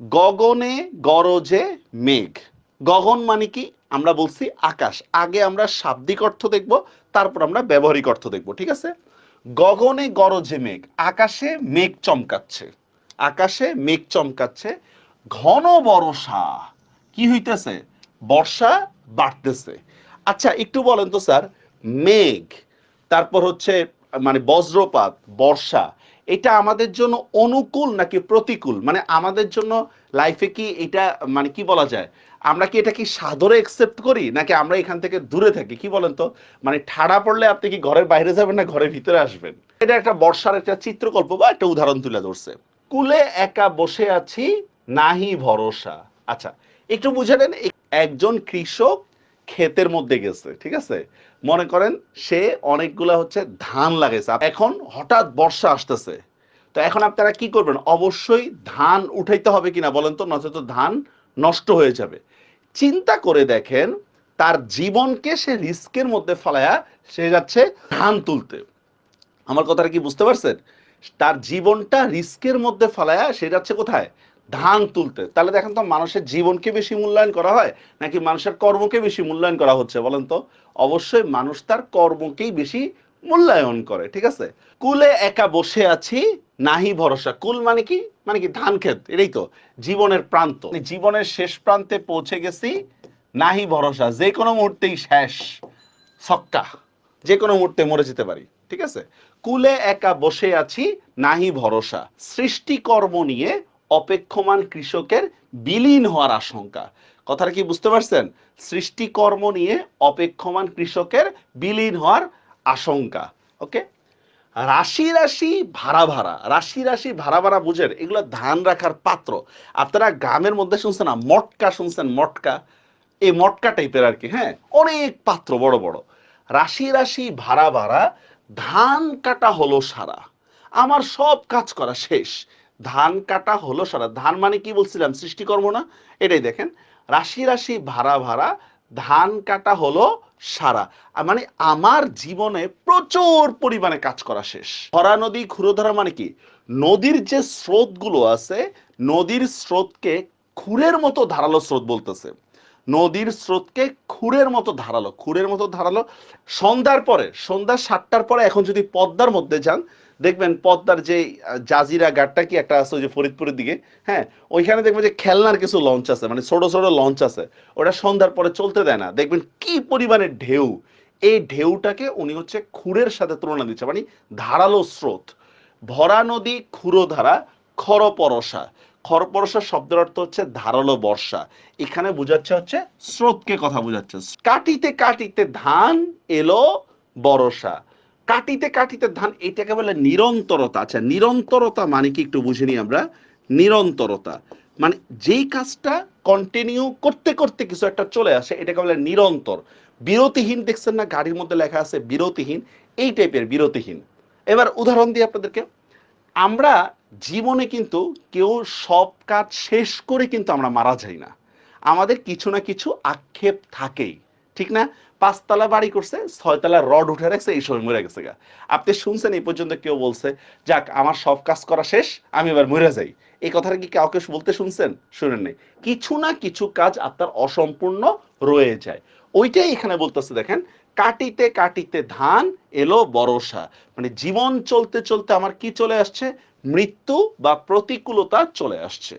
গগনে গরজে মেঘ। গগন মানে কি? আমরা বলছি আকাশ। আগে আমরা শাব্দিক অর্থ দেখব, তারপর আমরা ব্যবহারিক অর্থ দেখব, ঠিক আছে? গগনে গরজে মেঘ, আকাশে মেঘ চমকাচ্ছে। আকাশে মেঘ চমকাচ্ছে। ঘন বর্ষা, কি হইতেছে? বর্ষা বাড়তেছে। আচ্ছা একটু বলেন তো, স্যার। মেঘ, তারপর হচ্ছে মানে বজ্রপাত, বর্ষা এটা আমাদের জন্য অনুকূল নাকি প্রতিকূল? মানে আমাদের জন্য লাইফে কি এটা মানে কি বলা যায়? আমরা কি এটা কি সাদরে একসেপ্ট করি নাকি আমরা এখান থেকে দূরে থাকি? কি বলেন তো? মানে ঠাড়া পড়লে আপনি কি ঘরের বাইরে যাবেন না ঘরের ভিতরে আসবেন? এটা একটা বর্ষার একটা চিত্রকল্প বা একটা উদাহরণ তুলে ধরছে। কুলে একা বসে আছি, নাহি ভরসা। আচ্ছা একটু বুঝে নেন একজন কৃষক ক্ষেতের মধ্যে গেছে, ঠিক আছে? মনে করেন সে অনেকগুলা হচ্ছে ধান লাগাইছে। এখন হঠাৎ বর্ষা আসতেছে। তো এখন আপনারা কি করবেন? অবশ্যই ধান উঠাইতে হবে কিনা বলেন তো? নয়তো ধান নষ্ট হয়ে যাবে। চিন্তা করে দেখেন, তার জীবনকে সে রিস্কের মধ্যে ফেলায়া সে যাচ্ছে ধান তুলতে। আমার কথাটা কি বুঝতে পারছেন? তার জীবনটা রিস্কের মধ্যে ফেলায়া সে যাচ্ছে কোথায়? ধান তুলতে। তাহলে দেখেন তো মানুষের জীবনকে বেশি মূল্যায়ন করা হয়, নাকি মানুষের কর্মকে বেশি মূল্যায়ন করা হচ্ছে বলেন তো? অবশ্যই মানুষ তার কর্মকেই বেশি মূল্যায়ন করে, ঠিক আছে? কুলে একা বসে আছি, নাহি ভরসা। কুল মানে কি? মানে কি ধান ক্ষেত, এটাই তো, জীবনের প্রান্ত। জীবনের শেষ প্রান্তে পৌঁছে গেছি, নাহি ভরসা। যে কোনো মুহূর্তেই শেষ, ছক্কা। যে কোনো মুহূর্তে মরে যেতে পারি, ঠিক আছে? কুলে একা বসে আছি, নাহি ভরসা। সৃষ্টিকর্ম নিয়ে অপেক্ষমান কৃষকের বিলীন হওয়ার আশঙ্কা। কথাটা কি বুঝতে পারছেন? সৃষ্টিকর্ম নিয়ে অপেক্ষমান কৃষকের বিলীন হওয়ার আশঙ্কা। ওকে? রাশি রাশি ভাড়া ভাড়া। রাশি রাশি ভাড়া ভাড়া বুঝেন, এগুলো ধান রাখার পাত্র। আপনারা গ্রামের মধ্যে শুনছেন না, মটকা শুনছেন, মটকা। এই মটকা টাইপের আর কি হ্যাঁ? অনেক পাত্র, বড় বড়। রাশি রাশি ভাড়া ভাড়া, ধান কাটা হলো সারা। আমার সব কাজ করা শেষ। ধান কাটা হলো সারা। ধান মানে কি বলছিলাম? সৃষ্টিকর্ম না? এটাই দেখেন। রাশি রাশি ভাড়া ভাড়া ধান কাটা হলো সারা। মানে আমার জীবনে প্রচুর পরিমাণে কাজ করা শেষ। ধরা নদী, ক্ষুরোধরা মানে কি? নদীর যে স্রোতগুলো আছে, নদীর স্রোতকে খুরের মতো ধারালো স্রোত বলতেছে। নদীর স্রোতকে খুরের মতো ধারালো খুরের মতো ধারালো। সন্ধ্যার পরে, সন্ধ্যা সাতটার পরে এখন যদি পদ্মার মধ্যে যান, দেখবেন পদ্মার যে জাজিরা ঘাটটা কি একটা আছে ওই যে ফরিদপুরের দিকে হ্যাঁ ওইখানে দেখবেন যে খেলনার কিছু লঞ্চ আছে মানে ছোট ছোট লঞ্চ আছে, ওটা সন্ধ্যার পরে চলতে দেয় না। দেখবেন কি পরিমাণে ঢেউ। এই ঢেউটাকে উনি হচ্ছে খুরের সাথে তুলনা দিচ্ছে মানে ধারালো স্রোত। ভরা নদী ক্ষুরোধারা খরপরসা খরপরসা শব্দের অর্থ হচ্ছে ধারালো বর্ষা। এখানে বোঝাচ্ছে হচ্ছে স্রোতকে কথা বোঝাচ্ছে। কাটিতে কাটিতে ধান এলো বরসা কাটিতে কাটিতে ধান, এটাকে বলে নিরন্তরতা। আচ্ছা নিরন্তরতা মানে কি একটু বুঝে নিই আমরা? নিরন্তরতা। মানে যেই কাজটা কন্টিনিউ করতে করতে কিছু একটা চলে আসে, এটাকে বলে নিরন্তর। বিরতিহীন দেখছেন না? গাড়ির মধ্যে লেখা আছে বিরতিহীন। এই টাইপের বিরতিহীন। এবার উদাহরণ দিই আপনাদেরকে। আমরা জীবনে কিন্তু কেউ সব কাজ শেষ করে কিন্তু আমরা মারা যাই না। আমাদের কিছু না কিছু আক্ষেপ থাকেই, ঠিক না? পাঁচতলা বাড়ি করছে, ছয়তলা রড উঠে রাখছে, এই সময় মরে গেছে গা। আপনি শুনছেন, এই পর্যন্ত কেউ বলছে, যাক, আমার সব কাজ করা শেষ, আমি এবার মরে যাই। এই কথাটা কি কাউকে বলতে শুনছেন? শুনেন নাই। কিছু না কিছু কাজ আপনার অসম্পূর্ণ রয়ে যায়। ওইটাই এখানে বলতেছে, দেখেন কাটিতে কাটিতে ধান এলো বরসা মানে জীবন চলতে চলতে আমার কি চলে আসছে? মৃত্যু বা প্রতিকূলতা চলে আসছে।